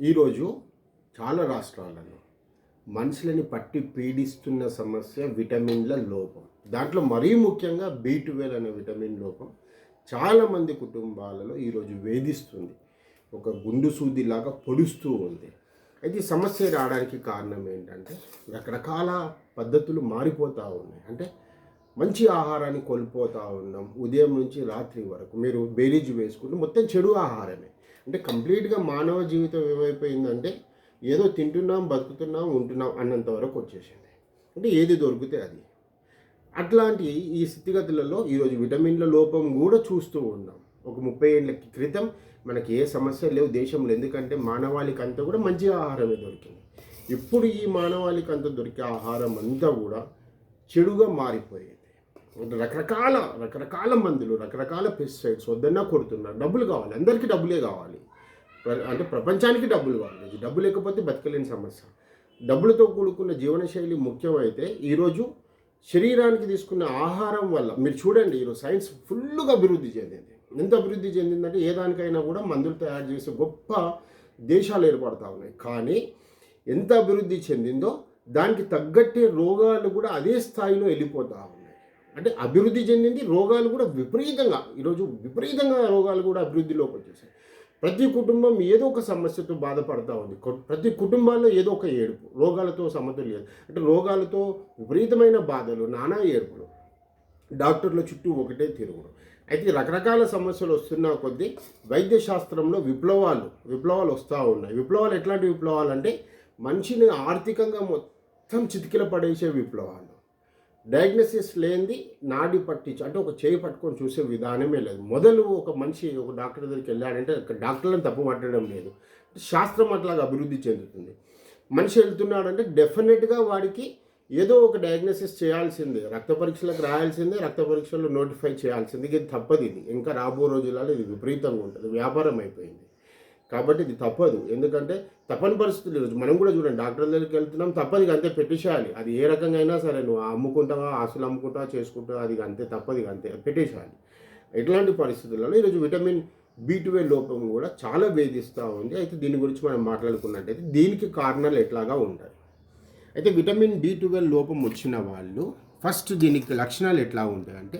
ఈరోజు చాలా రాష్ట్రాలలో మనుషులని పట్టి పీడిస్తున్న సమస్య విటమిన్ల లోపం. దాంట్లో మరీ ముఖ్యంగా బీ ట్వెల్వ్ అనే విటమిన్ లోపం చాలామంది కుటుంబాలలో ఈరోజు వేధిస్తుంది. ఒక గుండు సూదిలాగా పొడుస్తూ ఉంది. అయితే సమస్య రావడానికి కారణం ఏంటంటే రకరకాల పద్ధతులు మారిపోతూ ఉన్నాయి. అంటే మంచి ఆహారాన్ని కోల్పోతూ ఉన్నాం. ఉదయం నుంచి రాత్రి వరకు మీరు బేరీజ్ వేసుకుంటే మొత్తం చెడు ఆహారమే. అంటే కంప్లీట్గా మానవ జీవితం ఏమైపోయిందంటే ఏదో తింటున్నాం బతుకుతున్నాం ఉంటున్నాం అన్నంత వరకు వచ్చేసింది. అంటే ఏది దొరికితే అది. అట్లాంటి ఈ స్థితిగతులలో ఈరోజు విటమిన్ల లోపం కూడా చూస్తూ ఉన్నాం. ఒక ముప్పై ఏళ్ళ క్రితం మనకి ఏ సమస్య లేవు దేశంలో ఎందుకంటే మానవాళికి అంతా కూడా మంచి ఆహారమే దొరికింది. ఇప్పుడు ఈ మానవాళికి అంతా దొరికే ఆహారం అంతా కూడా చెడుగా మారిపోయింది. రకరకాల రకరకాల మందులు రకరకాల పెస్టిసైడ్స్ వద్దన్నా కొడుతున్నారు. డబ్బులు కావాలి. అందరికీ డబ్బులే కావాలి. అంటే ప్రపంచానికి డబ్బులు కావాలి. డబ్బు లేకపోతే బతకలేని సమస్య. డబ్బులతో కూడుకున్న జీవనశైలి ముఖ్యమైతే ఈరోజు శరీరానికి తీసుకున్న ఆహారం వల్ల మీరు చూడండి ఈరోజు సైన్స్ ఫుల్గా అభివృద్ధి చెందింది. ఎంత అభివృద్ధి చెందిందంటే ఏ దానికైనా కూడా మందులు తయారు చేసే గొప్ప దేశాలు ఏర్పడతా ఉన్నాయి. కానీ ఎంత అభివృద్ధి చెందిందో దానికి తగ్గట్టే రోగాలు కూడా అదే స్థాయిలో వెళ్ళిపోతా ఉన్నాయి అంటే అభివృద్ధి చెందింది రోగాలు కూడా విపరీతంగా. ఈరోజు విపరీతంగా రోగాలు కూడా అభివృద్ధిలోకి వచ్చేసాయి. ప్రతి కుటుంబం ఏదో ఒక సమస్యతో బాధపడతా ఉంది. ప్రతి కుటుంబాల్లో ఏదో ఒక ఏడుపు రోగాలతో సమతుల్యం అంటే రోగాలతో విపరీతమైన బాధలు నానా ఏడుపులు. డాక్టర్ల చుట్టూ ఒకటే తిరుగుడు. అయితే రకరకాల సమస్యలు వస్తున్న కొద్దీ వైద్య శాస్త్రంలో విప్లవాలు విప్లవాలు వస్తూ ఉన్నాయి. విప్లవాలు ఎట్లాంటి విప్లవాలు అంటే మనిషిని ఆర్థికంగా మొత్తం చితికిల పడేసే విప్లవాలు. డయాగ్నోసిస్ లేనిది నాడి పట్టించు అంటే ఒక చేయి పట్టుకొని చూసే విధానమే లేదు. మొదలు ఒక మనిషి ఒక డాక్టర్ దగ్గరికి వెళ్ళాడంటే డాక్టర్లను తప్పు పట్టడం లేదు. శాస్త్రం అట్లాగా అభివృద్ధి చెందుతుంది. మనిషి వెళ్తున్నాడంటే డెఫినెట్గా వాడికి ఏదో ఒక డయాగ్నోసిస్ చేయాల్సిందే. రక్త పరీక్షలకు రాయాల్సిందే రక్త పరీక్షలు నోటిఫై చేయాల్సిందే. ఇది తప్పదు ఇది. ఇంకా రాబో రోజులలో ఇది విపరీతంగా ఉంటుంది. వ్యాపారం అయిపోయింది. కాబట్టి ఇది తప్పదు. ఎందుకంటే తప్పని పరిస్థితులు ఈరోజు మనం కూడా చూడండి డాక్టర్ దగ్గరికి వెళ్తున్నాం తప్పదు అంతే పెట్టేసేయాలి. అది ఏ రకంగా అయినా సరే నువ్వు అమ్ముకుంటావా ఆశలు అమ్ముకుంటావా చేసుకుంటావా అది అంతే తప్పదు అంతే పెట్టేసేయాలి. ఇట్లాంటి పరిస్థితులలో ఈరోజు విటమిన్ బి ట్వెల్వ్ లోపం కూడా చాలా వేధిస్తూ ఉంది. అయితే దీని గురించి మనం మాట్లాడుకున్నట్టయితే దీనికి కారణాలు ఎట్లాగా ఉంటాయి? అయితే విటమిన్ బి ట్వెల్వ్ లోపం వచ్చిన వాళ్ళు ఫస్ట్ దీనికి లక్షణాలు ఎట్లా ఉంటాయంటే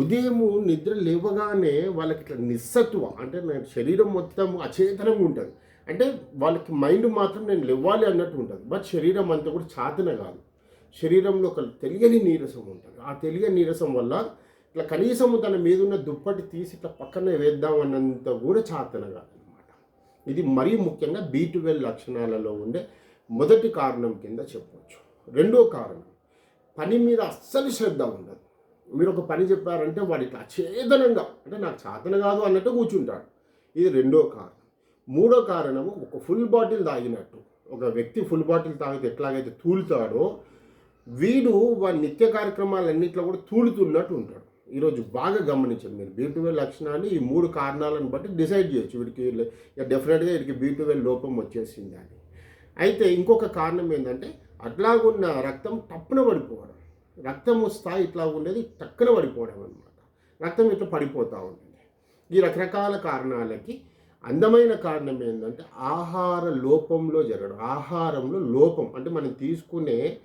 ఉదయము నిద్ర లేవగానే వాళ్ళకి ఇట్లా నిస్సత్వ అంటే నేను శరీరం మొత్తం అచేతనంగా ఉంటుంది. అంటే వాళ్ళకి మైండ్ మాత్రం నేను లేవాలి అన్నట్టు ఉంటుంది. బట్ శరీరం అంతా కూడా చాతన కాదు. శరీరంలో ఒక తెలియని నీరసం ఉంటుంది. ఆ తెలియని నీరసం వల్ల ఇట్లా కనీసం తన మీద ఉన్న దుప్పటి తీసి ఇట్లా పక్కనే వేద్దాం అన్నంత కూడా చాతన కాదనమాట ఇది మరీ ముఖ్యంగా బీ ట్వెల్వ్ లక్షణాలలో ఉండే మొదటి కారణం కింద చెప్పవచ్చు రెండో కారణం పని మీద అస్సలు శ్రద్ధ ఉండదు. మీరు ఒక పని చెప్పారంటే వాడు ఇట్లా అచేతనంగా అంటే నాకు చేతన కాదు అన్నట్టు కూర్చుంటాడు. ఇది రెండో కారణం. మూడో కారణము ఒక ఫుల్ బాటిల్ తాగినట్టు ఒక వ్యక్తి ఫుల్ బాటిల్ తాగితే ఎట్లాగైతే తూలుతాడో వీడు వాడి నిత్య కార్యక్రమాలన్నింటిలో కూడా తూలుతున్నట్టు ఉంటాడు. ఈరోజు బాగా గమనించండి మీరు బీటువెల్ లక్షణాన్ని ఈ మూడు కారణాలను బట్టి డిసైడ్ చేయొచ్చు వీడికి డెఫినెట్గా వీడికి బీటువెల్ లోపం వచ్చేసింది అని. అయితే ఇంకొక కారణం ఏంటంటే అట్లాగున్న రక్తం టప్పున పడిపోవడం. రక్తము స్థాయి ఇట్లా ఉండేది టక్కున పడిపోవడం అనమాట రక్తం ఇట్లా పడిపోతూ ఉంటుంది ఈ రకరకాల కారణాలకి అందమైన కారణం ఏంటంటే ఆహార లోపంలో జరగడం ఆహారంలో లోపం. అంటే మనం తీసుకునే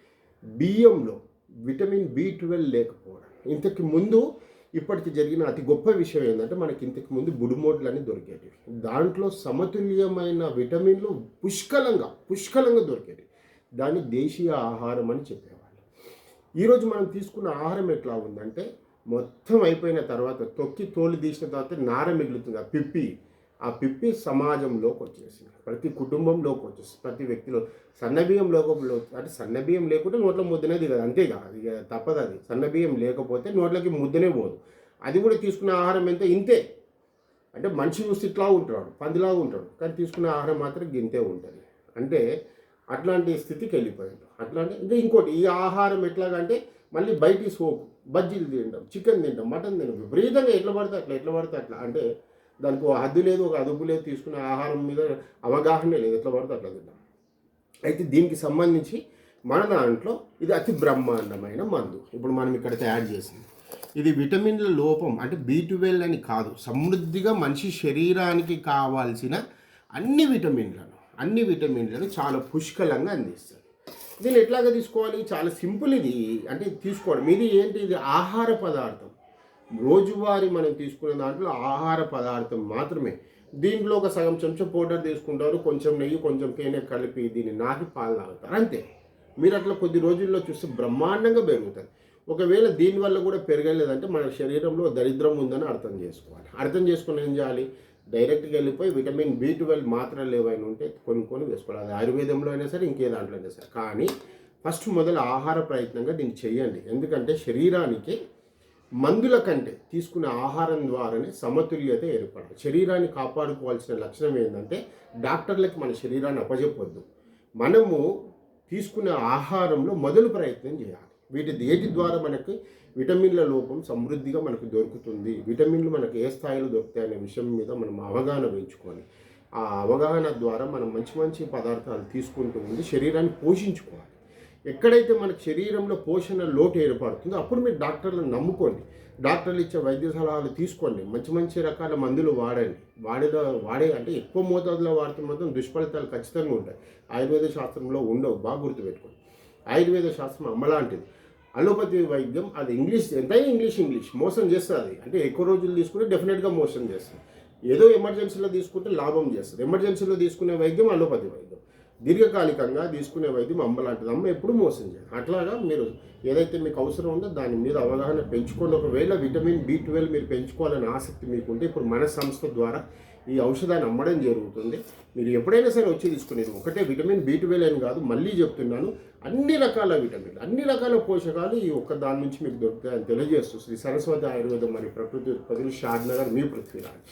బియ్యంలో విటమిన్ బి ట్వెల్వ్ లేకపోవడం. ఇంతకు ముందు ఇప్పటికి జరిగిన అతి గొప్ప విషయం ఏంటంటే మనకి ఇంతకు ముందు బుడిమోడ్లు అని దొరికేటివి. దాంట్లో సమతుల్యమైన విటమిన్లు పుష్కలంగా పుష్కలంగా దొరికేవి దాన్ని దేశీయ ఆహారం అని చెప్పాము. ఈరోజు మనం తీసుకున్న ఆహారం ఎట్లా ఉందంటే మొత్తం అయిపోయిన తర్వాత తొక్కి తోలు తీసిన తర్వాత నార మిగులుతుంది. ఆ పిప్పి ఆ పిప్పి సమాజంలోకి వచ్చేసింది. ప్రతి కుటుంబంలోకి వచ్చేసి ప్రతి వ్యక్తిలో సన్నబియ్యం లోకంలో అంటే సన్నబియ్యం లేకుంటే నోట్లో ముద్దనే దిగదు అంతేగా. అది ఇక తప్పదు అది. సన్నబియ్యం లేకపోతే నోట్లోకి ముద్దనే పోదు. అది కూడా తీసుకున్న ఆహారం ఎంత? ఇంతే. అంటే మనిషి చూస్తే ఇట్లా ఉంటాడు. పందిలాగా ఉంటాడు. కానీ తీసుకున్న ఆహారం మాత్రం గింతే ఉంటుంది. అంటే అట్లాంటి స్థితికి వెళ్ళిపోయాడు. అట్లాంటి ఇంకా ఇంకోటి ఈ ఆహారం ఎట్లాగంటే మళ్ళీ బయటి సోపు బజ్జీలు తింటాం చికెన్ తింటాం మటన్ తింటాం విపరీతంగా ఎట్లా పడితే అట్లా ఎట్లా పడితే అట్లా. అంటే దానికి ఒక హద్దు లేదు ఒక అదుపు లేదు తీసుకునే ఆహారం మీద అవగాహన లేదు ఎట్లా పడితే అట్లా తింటాం అయితే దీనికి సంబంధించి మన దాంట్లో ఇది అతి బ్రహ్మాండమైన మందు. ఇప్పుడు మనం ఇక్కడ తయారు చేసింది. ఇది విటమిన్ల లోపం అంటే బీ ట్వెల్వ్ అని కాదు సమృద్ధిగా మనిషి శరీరానికి కావాల్సిన అన్ని విటమిన్లను. అన్ని విటమిన్లను చాలా పుష్కలంగా అందిస్తుంది దీన్ని ఎట్లాగా తీసుకోవాలి? చాలా సింపుల్ ఇది. అంటే తీసుకోవడం. ఇది ఏంటి? ఇది ఆహార పదార్థం. రోజువారీ మనం తీసుకునే దాంట్లో ఆహార పదార్థం మాత్రమే. దీంట్లో ఒక సగం చెంచా పౌడర్ తీసుకుంటారు. కొంచెం నెయ్యి కొంచెం తేనె కలిపి దీన్ని నాకి పాలు తాగుతారు. అంతే. మీరు అట్లా కొద్ది రోజుల్లో చూస్తే బ్రహ్మాండంగా పెరుగుతుంది. ఒకవేళ దీనివల్ల కూడా పెరగలేదంటే మన శరీరంలో దరిద్రం ఉందని అర్థం చేసుకోవాలి. అర్థం చేసుకుని ఏం చేయాలి? డైరెక్ట్గా వెళ్ళిపోయి విటమిన్ బి ట్వెల్వ్ మాత్రలు ఏవైనా ఉంటే కొనుక్కొని వేసుకోవాలి. అది ఆయుర్వేదంలో అయినా సరే ఇంకే దాంట్లో అయినా సరే. కానీ ఫస్ట్ మొదలు ఆహార ప్రయత్నంగా దీన్ని చేయండి. ఎందుకంటే శరీరానికి మందుల కంటే తీసుకునే ఆహారం ద్వారానే సమతుల్యత ఏర్పడాలి. శరీరాన్ని కాపాడుకోవాల్సిన లక్షణం ఏంటంటే డాక్టర్లకి మన శరీరాన్ని అప్పచెప్పొద్దు మనము తీసుకునే ఆహారంలో మొదలు ప్రయత్నం చేయాలి. వీటి దేటి ద్వారా మనకి విటమిన్ల లోపం సమృద్ధిగా మనకు దొరుకుతుంది. విటమిన్లు మనకు ఏ స్థాయిలో దొరుకుతాయి అనే విషయం మీద మనం అవగాహన పెంచుకోవాలి ఆ అవగాహన ద్వారా మనం మంచి మంచి పదార్థాలు తీసుకుంటూ ఉండి శరీరాన్ని పోషించుకోవాలి. ఎక్కడైతే మనకు శరీరంలో పోషణ లోటు ఏర్పడుతుందో అప్పుడు మీరు డాక్టర్లను నమ్ముకోండి. డాక్టర్లు ఇచ్చే వైద్య సలహాలు తీసుకోండి. మంచి మంచి రకాల మందులు వాడండి. వాడే వాడే అంటే ఎక్కువ మోతాదులో వాడితే మాత్రం దుష్ఫలితాలు ఖచ్చితంగా ఉంటాయి. ఆయుర్వేద శాస్త్రంలో ఉండవు. బాగా గుర్తుపెట్టుకోండి. ఆయుర్వేద శాస్త్రం అమ్మలాంటిది. అలోపతి వైద్యం అది ఇంగ్లీష్ ఎంతైనా ఇంగ్లీష్ ఇంగ్లీష్. మోసం చేస్తుంది. అంటే ఎక్కువ రోజులు తీసుకుంటే డెఫినెట్గా మోసం చేస్తుంది. ఏదో ఎమర్జెన్సీలో తీసుకుంటే లాభం చేస్తుంది. ఎమర్జెన్సీలో తీసుకునే వైద్యం అలోపతి వైద్యం. దీర్ఘకాలికంగా తీసుకునే వైద్యం అమ్మ లాంటిది. అమ్మ ఎప్పుడు మోసం చేయదు. అట్లాగా మీరు ఏదైతే మీకు అవసరం ఉందో దాని మీద అవగాహన పెంచుకోండి. ఒకవేళ విటమిన్ బి ట్వెల్వ్ మీరు పెంచుకోవాలని ఆసక్తి మీకుంటే ఇప్పుడు మన సంస్థ ద్వారా ఈ ఔషధాన్ని అమ్మడం జరుగుతుంది. మీరు ఎప్పుడైనా సరే వచ్చి తీసుకునేది ఒకటే విటమిన్ బి ట్వెల్వ్ అని కాదు మళ్ళీ చెప్తున్నాను. అన్ని రకాల విటమిన్లు అన్ని రకాల పోషకాలు ఈ ఒక్క దాని నుంచి మీకు దొరుకుతాయని తెలియజేస్తూ శ్రీ సరస్వతి ఆయుర్వేదం మరియు ప్రకృతి ఉత్పత్తులు షాద్ నగర్ మీ పృథ్వీరాజ్.